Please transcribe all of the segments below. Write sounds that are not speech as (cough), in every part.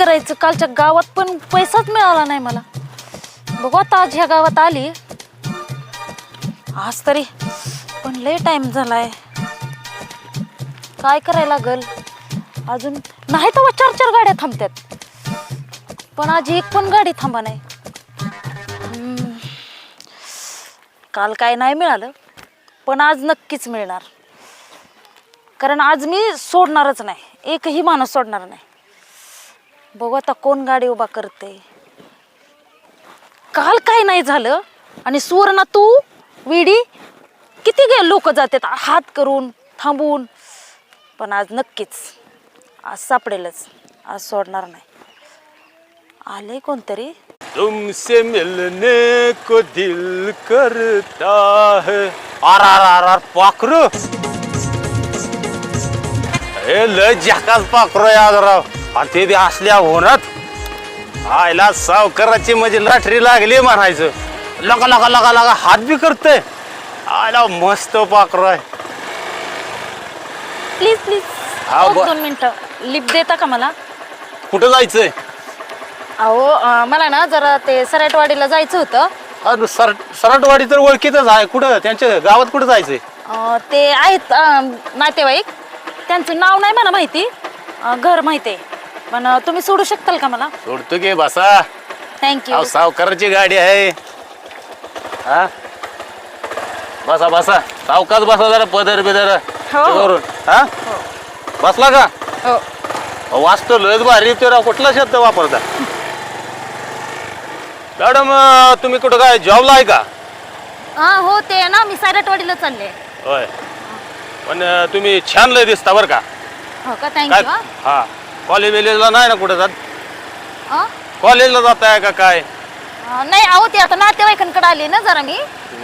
करायचं? कालच्या गावात पण पैसाच मिळाला नाही मला. बघू आता आज ह्या गावात आली. आज तरी. पण लय टाइम झालाय. काय करायला लागल? अजून नाही तर चार चार गाड्या थांबतात पण आज एक पण गाडी थांबा नाही. हम्म. काल काय नाही मिळालं पण आज नक्कीच मिळणार. कारण आज मी सोडणारच नाही. एकही माणूस सोडणार नाही. बघू आता कोण गाडी उभा करते. काल काय नाही झालं? आणि सुवर्णा तू विडी किती गे लोक जातात? हात करून थांबून. पण आज नक्कीच आज सापडेलच आज सोडणार नाही. आले कोणतरी? तुमसे मिलने को दिल करता है. आर आर आर आर पाखरू. हे लय जकाच पाखरू याद राव. आणि ते बी असल्या होणार आयला सावकाराची म्हणजे लाटरी लागली म्हणायचं. लगा लगा लगा लगा हात बी करतय. आयला मस्त आहे. Please please. हा, ब- दोन मिनिटं. लिप देता का मला? कुठं जायचंय? अहो अं, मला ना जरा ते सराटवाडीला जायचं होतं. अरे सर सरटवाडी तर ओळखीतच आहे. कुठं? त्यांच्या गावात कुठं जायचंय? अं, ते आहेत अं, नातेवाईक. त्यांचं नाव नाही मला माहिती. अं, घर माहिती आहे. पण अं, तुम्ही सोडू शकताल का मला? सोडतो की बसा. थँक्यू अहो सावकाराची गाडी आहे. हा? बसा बसा. सावकाच बसा जरा पदर बिदर. हो. करून हा? बसला का? हो. वाचतो लयच भारी ते राव. कुठला शब्द वापरता? मॅडम अं, तुम्ही कुठं काय जॉबला आहे का? हा हो ते ना मी सराटवाडीला चालले. होय. पण अं, तुम्ही छान लय दिसता बरं का. हो का? काय थँक्यू हा. कॉलेज बिलेजला नाही ना कुठं जात? हा कॉलेजला जाताय का काय? अं, नाही अहो ते आता नातेवाईकांकडे आले ना जरा मी.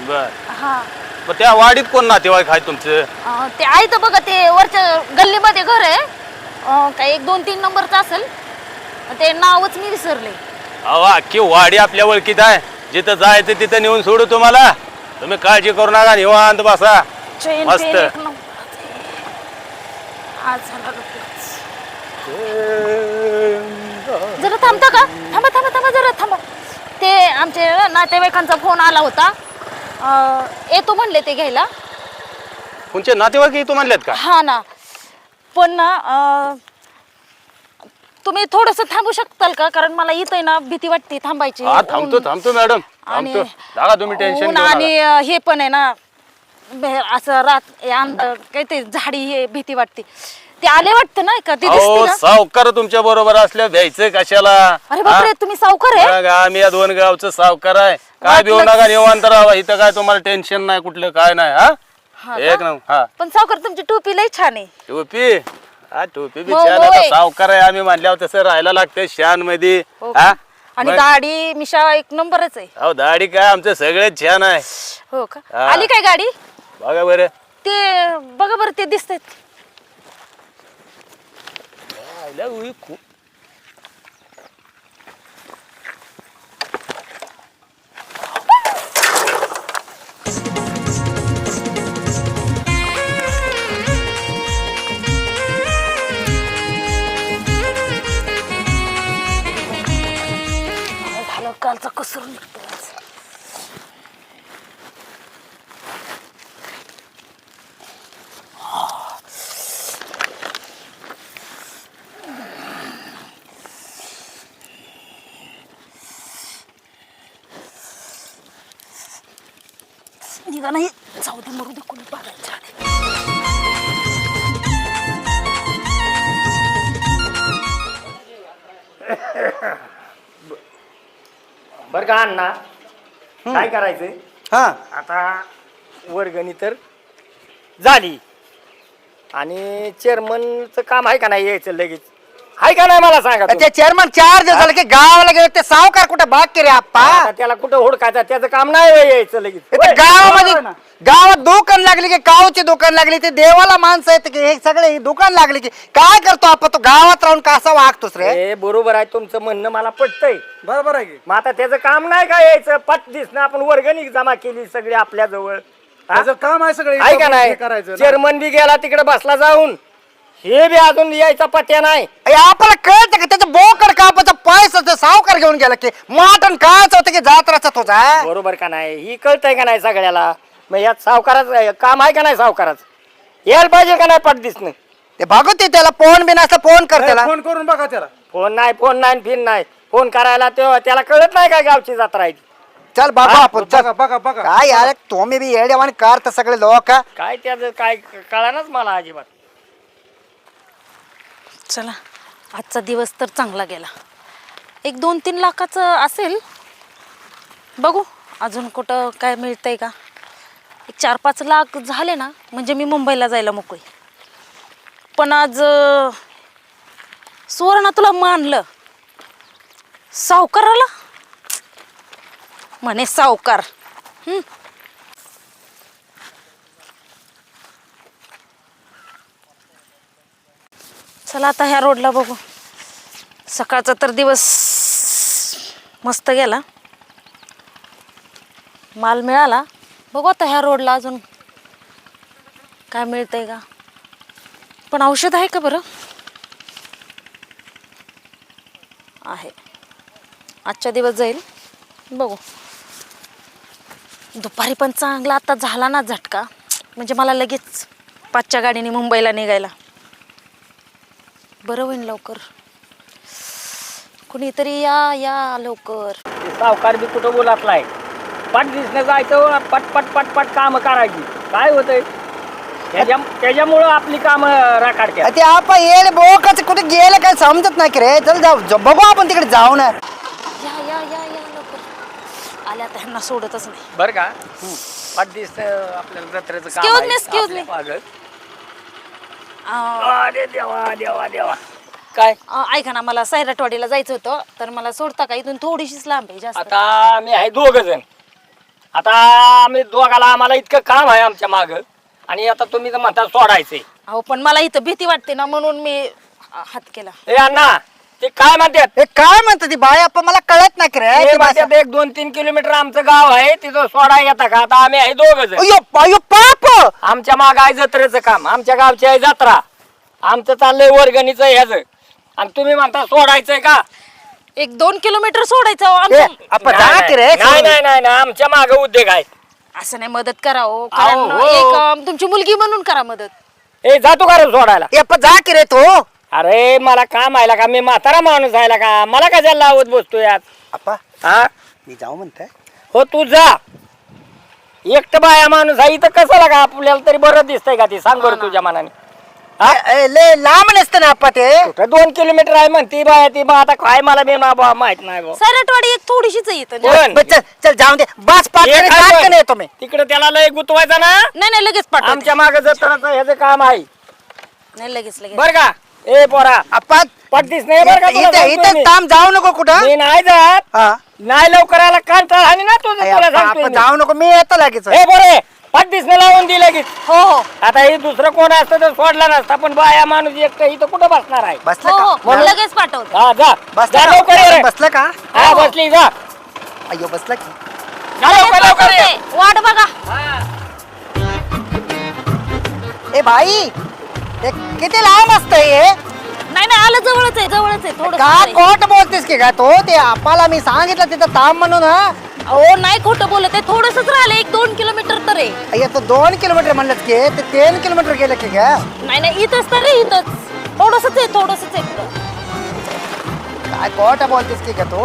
बर. हा. मग त्या वाडीत कोण नातेवाईक आहे तुमचं? अं, ते आहे तर बघा ते वरच्या गल्लीमध्ये घर आहे. अं, काय एक दोन तीन नंबरचं असेल. ते नावच मी विसरले. अहो अख्खी वाडी आपल्या ओळखीत आहे. जिथं जायचं तिथं नेऊन सोडू तुम्हाला. तुम्ही काळजी करू नका निवांत बसा. चैन मस्त. पेन एक नंबरचं आहे. आज झाला. जरा थांबता का? थांबा थांबा थांबा जरा थांबा. ते आमचे नातेवाईकांचा फोन आला होता. अं, येतो म्हणले ते घ्यायला. तुमचे नातेवाईक तू म्हणलेत का? हा ना. पण ना अं, तुम्ही थोडस थांबू शकताल का? कारण मला इथं ना भीती वाटते थांबायची. हा थांबतो ऊन- थांबतो मॅडम. आणि थांबतो. दादा तुम्ही टेन्शन ऊन घेऊ आणि. अं, हे पण आहे ना बे- असं रात हे अंध- काय ते झाडी हे भीती वाटते. ते आले वाटतं ना का ते अहो दिसते ना सावकार तुमच्या बरोबर असल्या भ्यायचं कशाला? अरे बापरे हा? तुम्ही सावकार आहे? बघा, आम्ही या दोन गावचं सावकार आहे. काय भिऊ वाटलंच. नका निवांत राहा इथं काय तुम्हाला टेन्शन नाही कुठलं काय नाही हा? हा का? एक नंबर हा. पण सावकार तुमची टोपी लय छान आहे. टोपी? हा टोपी बी हो, छान होय. आता सावकार आहे आम्ही मानल्यावर तसं राहायला लागतंय शानमध्ये हो? का? हा आणि मग- दाढी मिशा एक नंबरच आहे. अहो दाढी काय आमचं सगळेच छान आहे. हो का? हा. आली काय गाडी? बघा बरं. ते बघा बरं ते दिसतंय. आयला उई खूप झालं बर का अण्णा? काय करायचंय? हा. आता वर्गणी तर झाली. आणि चेअरमनचं काम आहे का नाही यायचं लगेच? हाय का नाही मला सांगा तुम्ही? ते चेअरमन चार दिवस झाले की गावाला गेले ते सावकार कुठे भाग केले आप्पा? आता त्याला कुठं हुडकायचं? त्याचं काम नाही होय यायचं लगेच. होय? गावामध्ये बरोबर ना? गावात दुकान लागली की कावची दुकान लागली ते देवाला माणसं आहेत की हे सगळे हे दुकान लागली की काय करतो आपण तो? गावात राहून कसा वागतोस रे? हे बरोबर आहे तुमचं म्हणणं मला पटतंय. बरोबर आहे की? मग आता त्याचं काम नाही का यायचं? पट दिसणं आपण वर्गणी जमा केली सगळी आपल्या जवळ त्याचं काम आहे सगळं. आहे का हे नाही? करायचं ना. चेअरमन बी गेला तिकडे बसला जाऊन. हे बी अजून यायचा पत्या नाही. अरे आपल्याला कळतं की? त्याचं बोकड कापाचा पैसा ते सावकार घेऊन गेला की माटन कायच होतं की जात्राचा तुझा बरोबर का नाही? ही कळतंय का नाही सगळ्याला? मग यात सावकाराचं काम आहे का नाही सावकाराचं? यायला पाहिजे का नाही पट दिसणं ते बघते त्याला फोन बिन असं फोन कर त्याला. फोन करून बघा त्याला. फोन नाही फोन नाही फिन नाही. फोन करायला तो त्याला कळत नाही का गावची जत्रा आहे ती? चल बाबा आपण चल. बघा बघा बघा. काय यार तुम्ही बी येडेवानी करता सगळे लोक. काय त्याचं काय कळानच मला अजिबात. चला आजचा दिवस तर चांगला गेला. एक दोन तीन लाखाचं असेल. बघू अजून कुठं काय मिळतंय का? एक चार पाच लाख झाले ना म्हणजे मी मुंबईला जायला मोकळी. पण आज सुवर्ण तुला मानलं. सावकाराला म्हणे सावकार. चला आता ह्या रोडला बघू. सकाळचा तर दिवस मस्त गेला. माल मिळाला. बघू आता ह्या रोडला अजून काय मिळतंय का. पण औषध आहे का बरं? आहे. आजच्या दिवस जाईल. बघू. दुपारी पण चांगला आता झाला ना झटका. म्हणजे मला लगेच पाचच्या गाडीने मुंबईला निघायला. बरं होईन लवकर. कुणीतरी या या लवकर. ते सावकार बी कुठं बोलातलाय? पट दिसणं जायचं पट पट पट पट काम करायची. काय होतंय? त्याच्या त्याच्यामुळं आपली कामं राखाडत्या ते आपण येडे बोकाच कुठे गेलं काय समजत नाही की रे. चल जाऊ ज- बघू आपण तिकडे जाऊ ना या या या या लवकर. आल्या तर ह्यांना सोडतच नाही. बरं का? पट दिसणं आपल्याला जत्रेचं काम Excuse आहे. me, excuse me. आपल्या मागं. अं, अरे देवा देवा देवा. काय? अं, ऐका ना मला सैराटवाडीला जायचं होतं तर मला सोडता का? इथून थोडीशीच लांब आहे जास्त. आता मी आहे दोघ जण आता आम्ही दोघाला आम्हाला इतकं काम आहे आमच्या माग. आणि आता तुम्ही तर म्हणता सोडायचे. अहो पण मला इथं भीती वाटते ना म्हणून मी अं, हात केला. ए अण्णा ते काय म्हणतात? हे काय म्हणतात ती बाई? आपण मला कळत नाही की रे ते ती भाषा. म्हणतात एक दोन तीन किलोमीटर आमचं गाव आहे तिथं सोडा येता का? आता आम्ही आहे दोघ जण अयो अयो पाप आमच्या माग आहे जत्रेचं काम आमच्या गावची आहे जत्रा. आमचं चाललंय वर्गणीचं ह्याच. आणि तुम्ही म्हणता सोडायचंय का? एक दोन किलोमीटर सोडायचं अहो, ए, आमचं- आपण नाही, जा की रे नाही नाही नाही नाही, आमच्या माग उद्योग आहे. असं नाही मदत करा हो. कारण अहो, हो. एक अं, तुमची मुलगी म्हणून करा मदत. ए जातो का रे सोडायला. ए, आपण जा की रे तू. अरे मला काम आहे का? मी म्हातारा माणूस आहे का? मला कशाला लावत बसतो यात अप्पा हा? मी जाऊ म्हणताय. हो तू जा. एकटं बाया माणूस आहे इथं कसं लागा आपल्याला तरी बरं दिसतंय का ते? सांग बरं तुझ्या मनाने. हा? ए, ए, लय लांब नसतं ना अप्पा ते? कुठं दोन किलोमीटर आहे म्हणती बाया ती? बा आता काय मला ना बा माहीत नाही बा. सैराटवाडी एक थोडीशीच? बस, चल चल जाऊन दे. बस पाच एक आहे नाही पण. येतो मी. तिकडे त्याला लय गुतवायचं ना? नाही नाही लगेच पाठवते. आमच्या माग जत्राचं ह्याचं काम आहे. नाही लगेच लगेच. बर का? ए पोरा अप्पा पट्टीस नाही बरं का तुला इथं सांगतो इथं मी. थांब जाऊ नको कुठं? मी नाही जात. हा. नाही लवकर आला कंटाळ आणि ना तुझं अय, तुला सांगतोय आपण मी. जाऊ नको मी येतो लगेच. ए बरे पट्टीस लावून दिलं की हो हो. आता हे दुसरं कोण असतं तर सोडला नसता पण बाया माणूस एकटं इथं कुठं बसणार आहे? बसलं हो का? हो लगेच पाठवते. हा जा. बसलं जा का? लवकर ये. रे. बसलं का? हा बसली जा. अय्यो बसलं की. जा लवकर लवकर ये. वाट बघा. ए भाई हे किती लांब असतं हे? नाही नाही आलं जवळच आहे जवळच आहे थोडं का खोट बोलतेस की का तो? ते आपाला मी सांगितलं तिथं थांब म्हणून हा. हो नाही खोटं बोलत आहे थोडंसंच राहिलं एक दोन किलोमीटर तर आहे. तो दोन किलोमीटर म्हणलंच की ते तीन किलोमीटर गेलं की का नाही नाही इथंच तर इथंच. थोडंसंच आहे थोडंसंच आहे. काय खोट बोलतेस की का तू?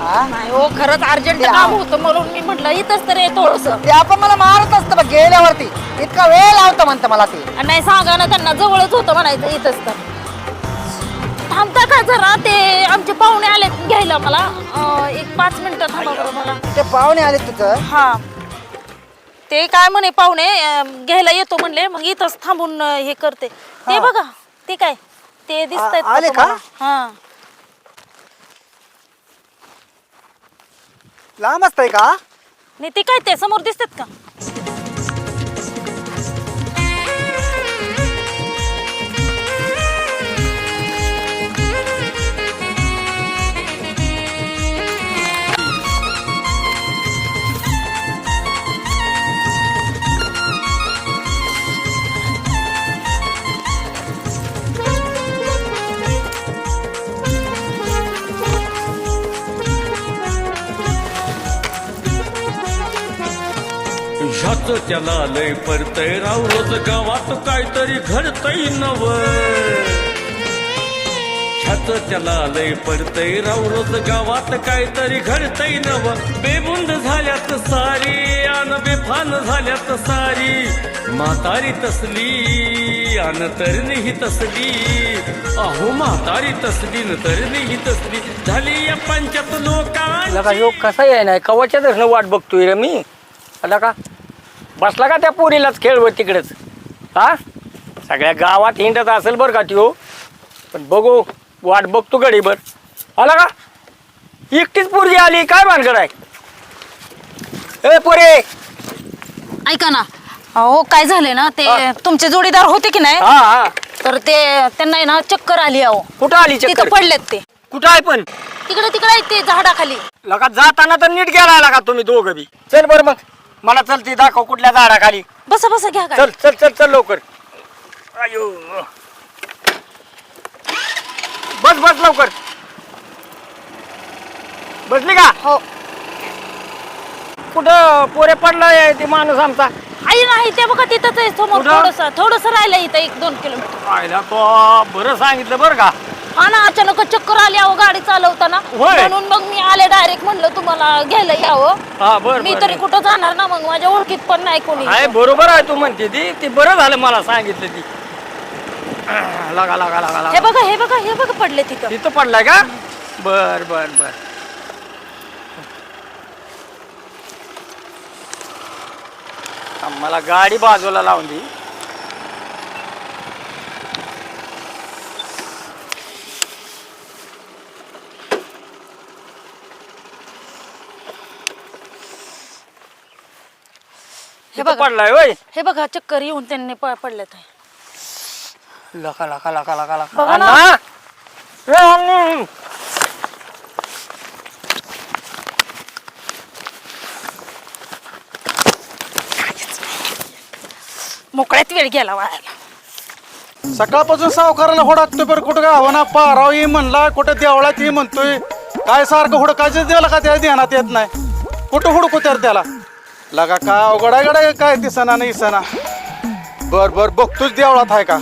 हा? नाही हो खरंच अर्जंट ते काम होतं म्हणून मी म्हटलं इथंच तर आहे थोडस. ते आपण मला मारत असतं बघ गेल्यावरती. इतका वेळ लावतं म्हणतं मला ते. नाही सांगा ना त्यांना जवळच होतं म्हणायचं इथंच तर. थांबता का जरा? ते आमचे पाहुणे आले घ्यायला मला. अं, एक पाच मिनिटं थांबा बरं मला. ते पाहुणे आले तुझं हा. ते काय म्हणे पाहुणे अं, घ्यायला येतो म्हणले मग इथंच थांबून अं, हे करते. ते बघा ते काय? ते दिसत आले का? हा. लांब असतंय का? नाही ते काय ते समोर दिसतात का? त्याला लय परतय. राव रोज गावात काहीतरी घडतय नव. ह्याच त्याला लय परतय. राव रोज गावात काहीतरी घडतय नव. बेबुंद झाल्यात सारी आन बेफान झाल्यात सारी. म्हातारी तसली आन तरणी ही तसली. अहो म्हातारी तसली न तरणी ही तसली. झाली या पंचात लोकांची. कसा याय ना? कवाच्या धरणं वाट बघतोय रे मी. आला का? बसला का त्या पोरीलाच खेळवत तिकडेच? हा? सगळ्या गावात हिंडत असेल बरं का त्यो. पण बघू वाट बघतो गडीभर आला का? एकटीच पोरगी आली काय भानगड आहे? ए पोरे! ऐका ना. हो काय झाले ना ते हा. तुमचे जोडीदार होते की नाही? हा हा. तर ते त्यांना आहे ना चक्कर आली अहो. कुठं आली तिथं चक्कर पडलेत ते. कुठं आहे पण? तिकडे तिकडे ते झाडाखाली. लका जाताना तर नीट गेला का तुम्ही दोघं बी. चल बरं मग. मला चल ती दाखव कुठल्या झाडाखाली. बसा बसा घ्या गाडी. चल चल चल चल लवकर. अयो. बस बस लवकर. बसली का? हो. कुठं पोरे पडलाय ते माणूस आमचा? आई नाही ते बघा तिथंच आहे समोर कुठं? थोडस थोडस राहिलं इथं एक दोन किलोमीटर. पाहिला तो बरं सांगितलं बरं का. ना अचानक चक्कर आली अहो गाडी चालवताना. होय. म्हणून मग मी आले डायरेक्ट म्हणलं तुम्हाला घ्यायला यावं. हा बर मी तरी कुठं जाणार ना मग? माझ्या ओळखीत पण नाही कोणी. आहे बरोबर आहे तू म्हणते ती. ती बरं झालं मला सांगितलं ती. (clears throat) लागा लागा लागा हे लागा बघा हे बघा हे बघा पडले तिथं. तिथं पडलाय का? बर बर बर. मला गाडी बाजूला लावून दे. हे बघा. पडलाय होय. हे बघा चक्कर येऊन त्यांनी प- पडलेत लका लका लका लका लका. बघा ना. अण्णा! ए, अण्णा! मोकळ्यात वेळ गेला वाळायला. सकाळपासून सावकाराला होडाकतोय बरं कुठं गाव ना पाराव ये म्हणला कुठं देवळात ये म्हणतोय. काय सारखं हुडकायचं द्याला का त्या ध्यानात येत नाही? कुठं हुडकू तर त्याला? लगा काय अवघड आहे गड्या, काय दिसना नाही सणा. बर बर बघतोच देवळात आहे का?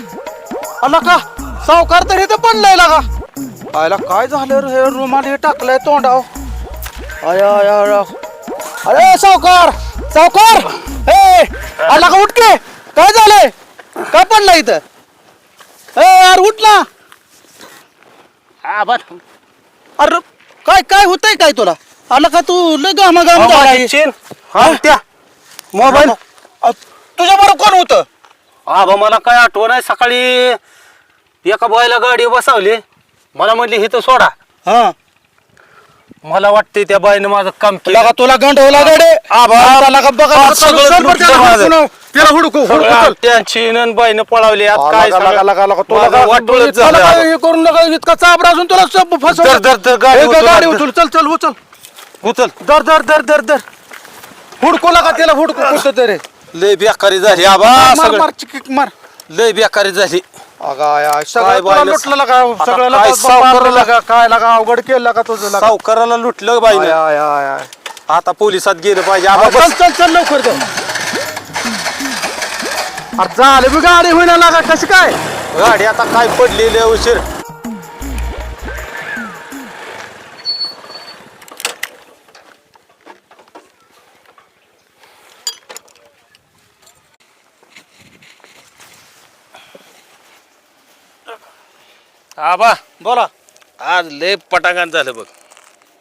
अला का सावकार तर इथं पडलाय लगा. आयला काय झालं रे? हे रुमाल हे टाकलंय तोंडाव आय आय आय आय. अरे सावकार सावकार! हे आला का. उठके काय झालंय? काय पडलं इथं? ए यार उठ ना. हा बर अरे काय काय होतंय काय तुला? आला का तू लय गामा गाम हा? त्या मोबाईल? तुझ्या बरोबर कोण होतं? आबा मला काय आठवण आहे सकाळी एका बायला गाडी बसवली. मला म्हणली हिथं सोडा. हा. मला वाटते त्या बाईनं माझं काम तुला का तुला गंडवला गाडे? हा, त्याला. हुडकू त्यांची नन बाईनं पळवली. आता काय. हे करून लगा इतका चाबरा असून तुला गाडी हे. उचल चल चल उचल. उचल. दर दर दर दर दर हुडकू लागा त्याला हुडकू कुठं तरी लय बेकारी झाली आबा मार सगळं. मार चिकीक मार. लय बेकारी झाली. अगा काय सगळं तुला बायला- लुटलं लगा सगळं काय लगा सावकाराला- बांधलं लगा काय लगा अवघड केलं लगा तुझं लगा. सावकाराला लुटलं आय, बाईनं. आय, आय, आय. आता पोलिसात गेलं पाहिजे. आबा चल बस. चल चल लवकर जाऊ. अरे झालं बी गाडी होईना लागा कशी काय? गाडी आता काय पडलेली आहे उशीर. आबा बोला. आज लय पटांगण झालं बघ.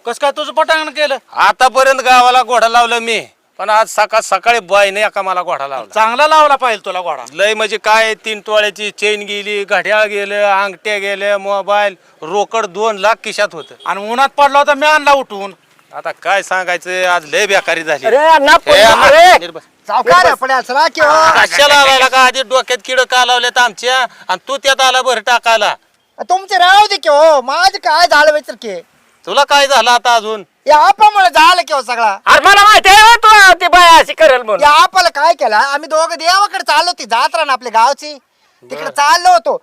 कस काय तुझं पटांगण केलं? आतापर्यंत गावाला घोडा लावला मी पण आज सकाळ सकाळी बाईने एका मला घोडा लावला. चांगला लावला पाहिजे तुला घोडा. लय म्हणजे काय तीन तोळ्याची चेन गेली घड्याळ गेलं अंगठ्या गेल्या मोबाईल रोकड दोन लाख खिशात होत. आणि उन्हात पडला होता मी आणला उठून. आता काय सांगायचं आज लय बेकारी झाली. अरे अण्णा हे अण्णा, अरे. सावकार. कशाला आला का? आधी डोक्यात किड का लावल्यात आमच्या आणि तू त्यात आला बरं टाकायला. तुमचे राहू दे की हो माझं काय झालं विचार की? तुला काय झालं आता अजून? या आपामुळे झालं की हो सगळा. अरे मला माहिती आहे हो तू ती बाय अशी करेल म्हणून. या आपाला काय केलं? आम्ही दोघं देवाकडे चाललो होती जात्रा ना आपल्या गावची. तिकडे चाललो होतो.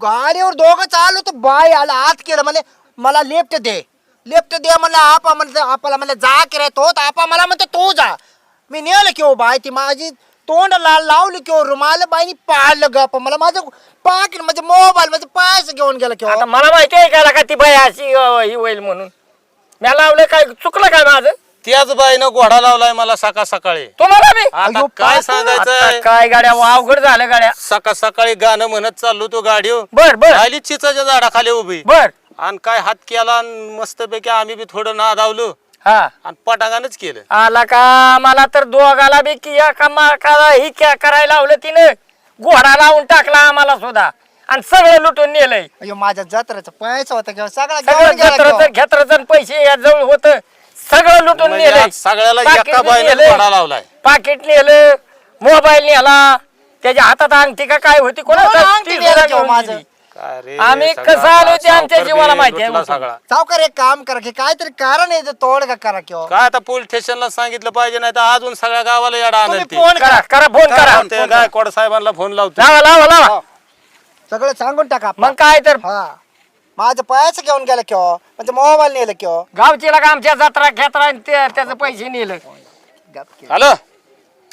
गाडीवर दोघं चाललो होतो बाय आला आत केलं म्हणजे मला लेफ्ट दे. लेफ्ट दे म्हणलं आपा म्हणलं आपाला म्हणलं जा की रे तो तर आपा मला म्हणतो तू जा. मी नेलं की हो बाय ती माझी तोंड ला लावली की हो रुमाल बाईनी पाडलं गप मला माझं पाकिट म्हणजे मोबाईल म्हणजे पैसे घेऊन गेलं की. आता मला माहिती आहे का का ती बाय अशी अं, ही होईल म्हणून? मी लावलं काय? चुकलं काय माझं? त्याच बाईनं घोडा लावलाय मला सकाळ सकाळी. तुम्हाला बी? आता अयो, काय पाहतो. सांगायचं आता काय गाड्या? अवघड झालं गाड्या. सकाळ सकाळी गाणं म्हणत चाललो तो गाडीवर. बर बर. राहिली चिचाच्या झाडाखाली उभी. बर. आणि काय हात केला मस्त पैकी आम्ही बी थोडं नादावलो. हा. आणि पटांगानच केलं. आला का? मला तर दोघाला बी किया का माकाला ही क्या करायला लावलं तिनं? घोडा लावून टाकला आम्हाला सुद्धा. आणि सगळं लुटून नेलंय. अयो माझ्या जत्रेचा पैसा होता किंवा सगळा सगळं घेऊन गेला पैसे या जवळ होत. सगळं लुटून म्हणजे नेलंय. आज सगळ्याला पाकीट एका बी बाईनं नेलंय. घोडा लावलाय. पाकिट नेलं मोबाईल नेला. त्याच्या हातात अंगठी का काय होती? दोन अंगठी माझं. आम्ही कसं आलो ते आमच्या जीवाला माहिती आहे. सगळा. सावकार एक काम करा की काहीतरी कारण आहे ते तोड का करा किंवा काय आता पोलीस स्टेशनला सांगितलं पाहिजे नाही तर अजून सगळ्या गावाला येडा तुम्ही आणत फोन करा. करा फोन करा. ते गायकवाड साहेबांना फोन लावतो लावा लावा लावा. सगळं सांगून टाका. मग काय तर हा. माझं पैसे घेऊन गेलं किंवा म्हणजे मोबाईल नेलं किंवा. गावचीला का आमच्या जत्रा खेत्रा आणि ते- त्याचं पैसे नेलं? हॅलो.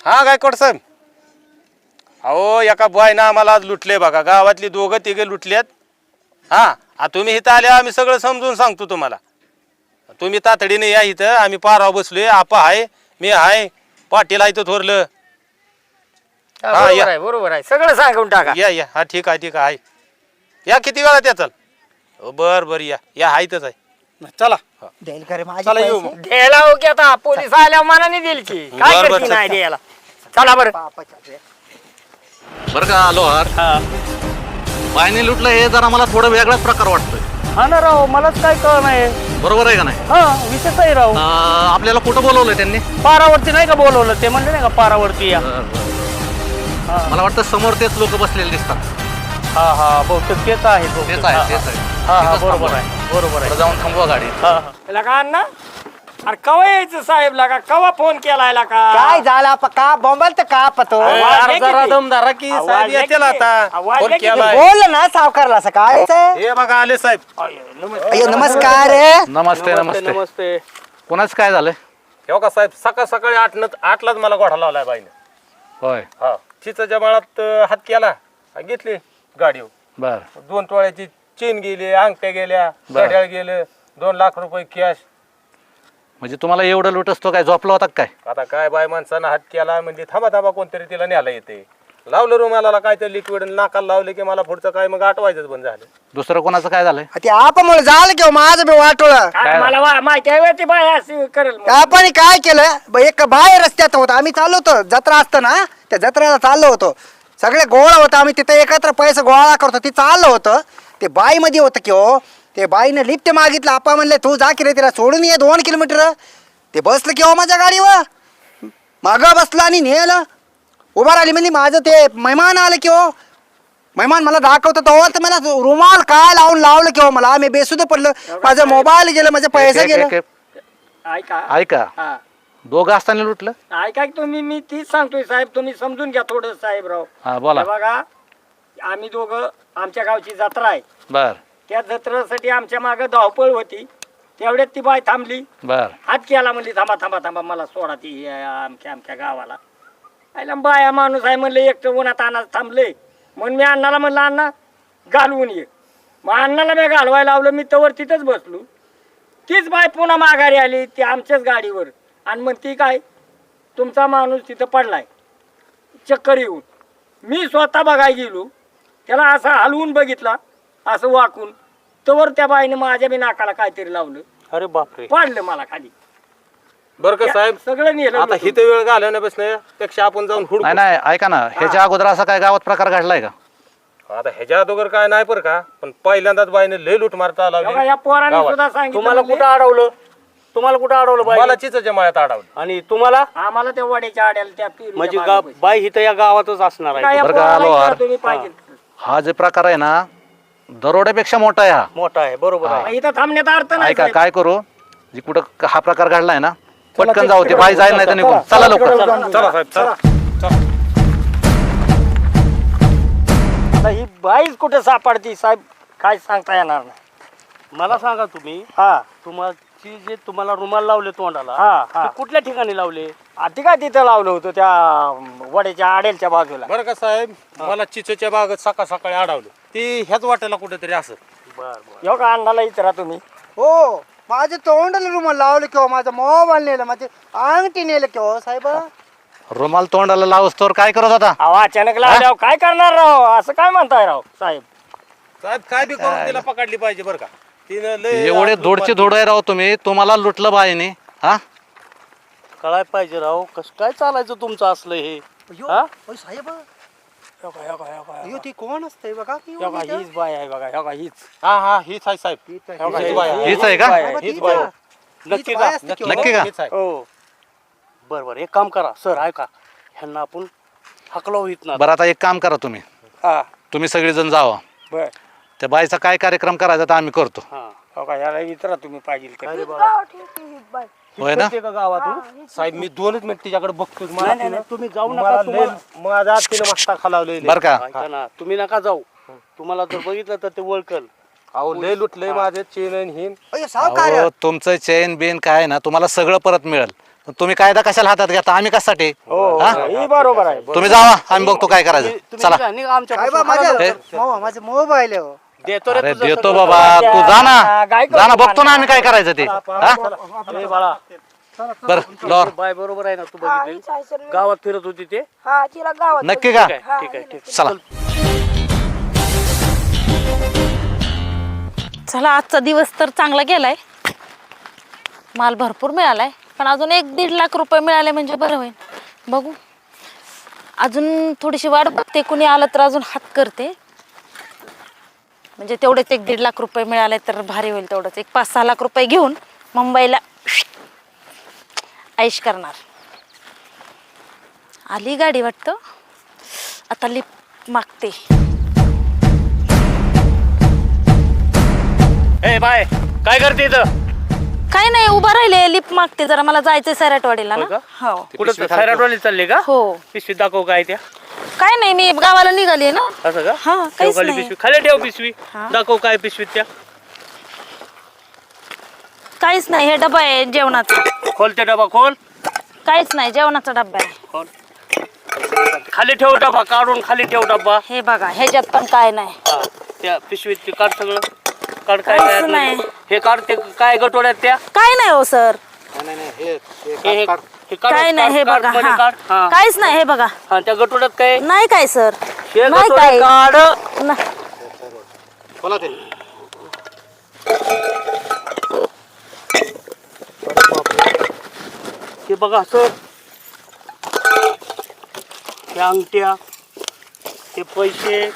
हा गायकवाड साहेब? अहो एका बाईनं आम्हाला आज लुटले बघा. गावातली दोघं तिघे लुटलेत. हा आ, तुम्ही इथं आल्या आम्ही सगळं समजून सांगतो तुम्हाला. तुम्ही तातडीने या इथं. आम्ही पाराव बसलोय. आपा आहे मी आहे पाटील आहे इथं थोरलं. हा, हा, बरोबर या. आहे बरोबर आहे. सगळं सांगून टाका. या या. हा ठीक आहे ठीक आहे या किती वेळात या चल हो, बर बर या. या हा इथंच आहे. चला. देईल का रे माझे चला येऊ पैसे? मग. द्यायला हो की आता? पोलीस आल्या मनाने देईल की. काय बरं, बरं, करते नाही चल. द्यायला? चला बरं. बापाच्या रे. बरं का आलो हार बायने लुटलं हे जरा मला थोडं वेगळाच प्रकार वाटतोय. हा ना राव मलाच काय कळ नाही. बरोबर आहे का नाही? हा विशेष आहे राव. अं, आपल्याला कुठं बोलवलंय त्यांनी? पारावरती नाही का बोलवलं? ते म्हणले नाही का पारावरती या. बरं, बरं. मला वाटतं समोर तेच लोक बसलेले दिसतात. हा हा बहुतेक तेच आहे तेच आहे तेच आहे. हा, तिथंच बरोबर थांबवा. आहे, बरोबर आहे. जाऊन थांबवा गाडी. लगा अण्णा? अरे कवा यायचं साहेब लगा? कवा फोन केलाय का काय झालं का बोंबाल तर का पतो अरे, अरे, वाजले जरा किती? दमदारा की आवाज साहेब वाजले येतील किती? आता. आवाज फोन वाजले किती? केलाय. बोल ना सावकारला असं काय हे बघा आले साहेब. अयो नमस्कार. नमस्ते नमस्ते नमस्ते. कोणाच काय झालंय हे बघा साहेब सकाळ सकाळी आठ आठलाच मला गोठा लावलाय बाईने. होय. हा अं, हात केला. आणि घेतली गाडीवर. बर. दोन टोळ्याची चेन गेली अंगठ्या गेल्या बरं. घड्याळ गेलं दोन लाख रुपये कॅश म्हणजे तुम्हाला एवढं लुट असतो काय? झोपला होता काय? आता काय बाय माणसानं हात केला म्हणजे थांबा थांबा कोणतरी तिला न्यायला येते. लावलं रुमाला काय तर लिक्विड नाकाला लावले की मला पुढचं काय? मग आठवायचंच बंद झालं. दुसरं कोणाचं काय झालंय? ते आपामुळे झालं किंवा माझं बी वाटोळ. काय मला वा- माहिती आहे ती बाय अशी करेल म्हणून. आपण काय केलं? ब- एक बाहेर रस्त्यात होतो. आम्ही चाललो होतो जत्रा असतं ना त्या जत्रेला चाललो होतो. सगळे गोळा होतं. आम्ही तिथे एकत्र पैसे गोळा करतो. ते चाललं होतं. ते बाईमध्ये होतं की हो ते बाईनं लिफ्ट मागितलं. आपा म्हणले तू जा की रे तिला सोडून ये दोन किलोमीटर. ते बसलं की हो माझ्या गाडीवर. मागं बसलं आणि नेलं. उभा राहिली म्हणजे माझं ते मेहमान आलं की हो. मेहमान मला दाखवतो तेव्हा तर मला रुमाल काय लावून लावलं की हो मला. आम्ही बेसुद्ध पडलं. माझं मोबाईल गेलं माझे पैसे गेलं. ऐका. ऐका. हा. दोघं असताना लुटलं? ऐका की तुम्ही मी तीच सांगतोय साहेब तुम्ही समजून घ्या थोडं साहेबराव. हा बोला. हे बघा आम्ही दोघं आमच्या गावची जत्रा आहे. बर. त्या जत्रेसाठी आमच्या मागं धावपळ होती. तेवढ्यात ती बाय थांबली. बर. हात केला म्हणली थांबा थांबा थांबा मला सोडा ती अं, आमच्या आमच्या गावाला. आयला बाया माणूस आहे म्हणलं एक तर उन्हात अण्णाच थांबले म्हणून मी अण्णाला म्हणलं अण्णा घालवून ये. मग अण्णाला मी घालवायला लावलं मी तवर तिथंच बसलो. तीच बाय पुन्हा माघारी आली ती आमच्याच गाडीवर. आणि मग ती काय तुमचा माणूस तिथं पडलाय. चक्कर येऊन. मी स्वतः बघायला गेलो. त्याला असं हलवून बघितला. असं वाकून. तवर त्या बाईने माझ्या बी नाकाला काहीतरी लावलं. अरे बापरे. पाडलं मला खाली. बरं का साहेब? सगळं नेलं आता लुटून. हिथे वेळ घालवण्यापेक्षा पेक्षा आपण जाऊन हुडकू. नाही नाही ऐका ना ह्याच्या अगोदर असा काय गावात प्रकार घडलाय का? आता ह्याच्या अगोदर काय नाही बरं का पण पहिल्यांदाच बाईने लय लूट मारता बघा, लावली या पोराने गावात. सुद्धा सांगितलं तुम्हाला म्हणजे कुठं अडवलं? तुम्हाला कुठं अडवलं बाई? मला चिचच्या माळ्यात अडवलं. आणि तुम्हाला? आम्हाला त्या वड्याच्या आड्याला त्या पिरूच्या म्हणजे मागे गा- पैसे. बाई इथं या गावातच असणार काय आहे या बरं का, पोराला आलो इकडं आर. तुम्ही पाहिजे. हा जे प्रकार आहे ना दरोड्यापेक्षा मोठा आहे हा. मोठा आहे बरोबर आहे. इथं थांबण्यात अर्थ नाही ऐका साहेब. काय करू? जी कुठं हा प्रकार घडलाय ना पटकन जाऊ ते बाई जाईल नाही तर निघून. चला लवकर. चला साहेब चला. आता ही बाईच कुठे सापडती? साहेब काय सांगता येणार नाही. मला सांगा तुम्ही हा. तुमची जे तुम्हाला रुमाल लावले तोंडाला हा हा. ते कुठल्या ठिकाणी लावले? आधी काय तिथं लावलं होतं त्या वड्याच्या आडेलच्या बाजूला? बरं का साहेब मला चिचच्या बागत सकाळ सकाळी अडवलं ती ह्याच वाटेला कुठेतरी असं. बर बर. यो का अण्णाला इतरा तुम्ही. हो माझे तोंडाला रुमाल लावलं किंवा माझा मोबाईल नेलं माझे अंगठी नेलं किंवा साहेब? रुमाल तोंडाला लावस तर काय करत होता? अहो अचानक लावल्यावर काय करणार राव? असं काय म्हणताय राव साहेब? साहेब काय बी करून तिला पकडली पाहिजे बरं का. तिनं लय एवढे धोडचे धोड आहे राव तुम्ही तुम्हाला लुटलं बाईने हा कळाय पाहिजे राव कसं काय चालायचं तुमचं असलं हे हा? साहेब ती कोण असते बघा की यो का, हीच बाय आहे बघा हीच हा हा हीच आहे साहेब यो का, हीच बाई आहे. हीच आहे का आहे. हीच? आहे. नक्की हीच का बाई असते की हो? नक्की का? हीच आहे. हो बर बर एक काम करा सर ऐका ह्यांना आपण हकलाव ना बरं आता एक काम करा तुम्ही हा तुम्ही सगळेजण जावा बर त्या बाईचा काय कार्यक्रम करायचा तर आम्ही करतो. हा. हो का? याला इतरा तुम्ही पाहिजे का? होय ना? का गावातून साहेब मी दोनच मिनिट तिच्याकडे बघतो मला नाही, नाही, तिनं- तुम्ही जाऊ नका, मला तुम्हाला- लय- माझा तिनं मस्ता खालावले बरं का? ऐका ना तुम्ही नका जाऊ. तुम्हाला जर बघितलं तर ते ओळखल. अहो लय लुटलंय माझे चेन आणि हिन. अयो सावकार अहो, तुमचं चेन बिन काय आहे ना तुम्हाला सगळं परत मिळेल. पण तुम्ही कायदा कशाला हातात घेता? आम्ही कशासाठी? हो हा? बरोबर आहे. तुम्ही जावा आम्ही बघतो काय करायचं. तुम्ही चला. निघा, निघा आमच्या काय बा पासून. माझ्या हे. माझे मोबाईल आहे हो. देतो रे अरे तुझं देतो सगळं. बाबा तू जा ना. काय जा ना बघतो ना आम्ही काय करायचं ते. हा? ए बाळा. बर लॉर. बाय बरोबर आहे ना तू बघितली. गावात फिरत होती ते. हा तिला गावात नक्की का? ठीक आहे ठीक आहे ठीक. चला. चला आजचा दिवस तर चांगला गेलाय. माल भरपूर मिळालाय. पण अजून एक दीड लाख रुपये मिळाले म्हणजे बरं होईल. बघू. अजून थोडीशी वाट बघते कुणी आलं तर अजून हात करते. म्हणजे तेवढेच एक दीड लाख रुपये मिळाले तर भारी होईल तेवढंच. एक पाच सहा लाख रुपये घेऊन मुंबईला ऐश करणार. आली गाडी वाटतं? आता लिप मागते. ए बाय काय करते इथं? काय नाही उभा राहिले लिप मागते. जरा मला जायचंय सैराटवाडीला ना. हो. कुठं सैराटवाली चालली का? हो. पिशवी दाखव काय त्या. काय नाही मी गावाला निघाली ना. असं का? हा ठेव काहीच खाली नाही. पिशवी. खाली ठेव पिशवी. हा. दाखव काय पिशवीत त्या. काहीच नाही हे डबा आहे जेवणाचा. खोल त्या डबा खोल. काहीच नाही जेवणाचा डबा आहे. खोल. खाली ठेव डबा काढून खाली ठेव डबा. हे बघा ह्याच्यात पण काय नाही. हा, त्या पिशवीत ते काढ सगळं. काढ काय काहीच काय आतमध्ये. नाही. हे काढ ते काय गटोड्यात त्या. काय नाही हो सर. नाही नाही हे हे- हे हे काढ, काय नाही हे काढ, बघा मध्ये हा. काढ. हा. काहीच नाही हे बघा. हा, त्या गटोड्यात काय? नाही काय सर. हे नाही गटोडे काय. काढ. ना- बोला ते? हे बघा सर. त्या अंगठ्या ते पैसे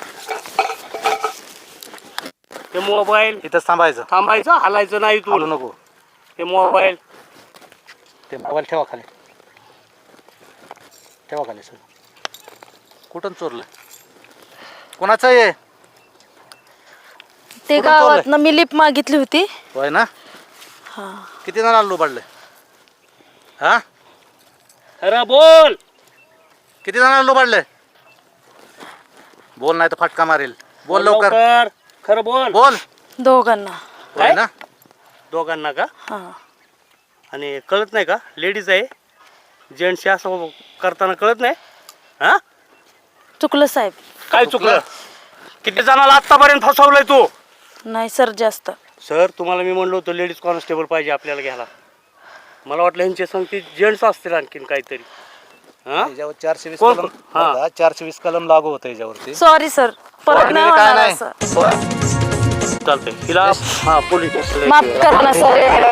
ते मोबाईल. इथंच थांबायचं. थांबायचं हलायचं नाही तू नको. ते मोबाईल. ते मोबाईल ठेवा खाली. ठेवा खाली सर कुठून चोरलं? कोणाचं आहे? ते कुठून गावात मी लिप मागितली होती. होय ना? हा. किती जणांना लुबाडले? हा? अरे बोल! किती जणांना लुबाडले? बोल नाही तर फटका मारेल. बोल लवकर. खरं बोल. बोल. दोघांना. होय ना? दोघांना का? हा. आणि कळत नाही का? लेडीज आहे. जेंट्स असं करताना कळत नाही? हा? चुकलं साहेब. काय चुकलं? किती जणाला आतापर्यंत फसवलंय तू? नाही सर जास्त. सर तुम्हाला मी म्हणलो होतो लेडीज कॉन्स्टेबल पाहिजे आपल्याला घ्यायला. मला वाटलं यांचे सांगते जेंट्स असतील आणखीन काहीतरी. हा? याच्यावर चारशे वीस कोण- कलम हा. बघा, चारशे वीस कलम लागू होतं याच्यावरती. सॉरी सर परत नाही काय होणार नाही. असं. चालतंय. हिला हा पोलीस माफ करा ना सर